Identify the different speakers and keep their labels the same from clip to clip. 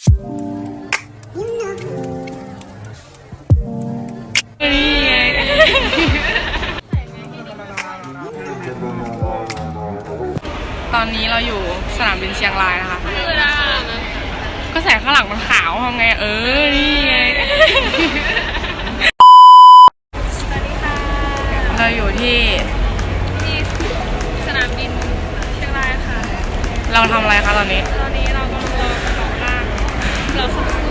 Speaker 1: นี่ไงตอนนี้เราอยู่สนามบินเชียงรายนะคะ ก็แสงข้างหลังมันขาวทำไง เออ นี่ไง เราอยู่ที่
Speaker 2: ที่สนามบินเชียงรายค่ะ
Speaker 1: เราทำอะไรคะตอนนี้
Speaker 2: ตอนนี้ เราสักครู่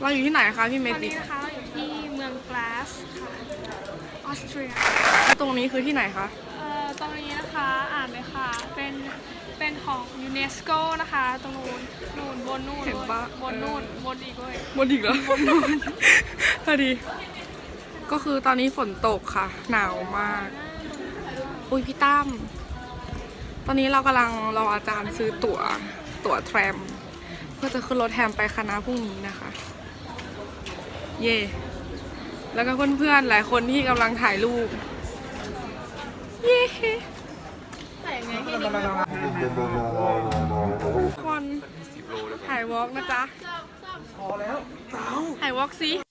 Speaker 1: เราอยู่ที่ไหนคะพี่เม
Speaker 2: ตอน
Speaker 1: ติ
Speaker 2: นี้นะคะเราอยู่ที่เมืองกลาสค่ะออสเตรีย
Speaker 1: แล้วตรงนี้คือที่ไหนคะ
Speaker 2: เอ่อตรงนี้นะคะอ่านเลยค่ะ เป็นเป็น ของยูเนสโกนะคะตรงนู้นนู่นบนนู่น
Speaker 1: เห็นปะ
Speaker 2: บนนู่นบนอีกเลย
Speaker 1: หมดอีกแล้วพอดี ก็คือตอนนี้ฝนตกค่ะ หนาวมาก อุ้ยพี่ตั้ม ตอนนี้เรากำลังรออาจารย์ซื้อตั๋ว ตั๋วแทรม เพื่อจะขึ้นรถแทรมไปคณะพรุ่งนี้นะคะ เย่แล้วก็เพื่อนๆ หลายคนที่กำลังถ่ายรูป เย่ทุก คนถ่ายวอล์กนะจ๊ะถ่ายวอล์กสิ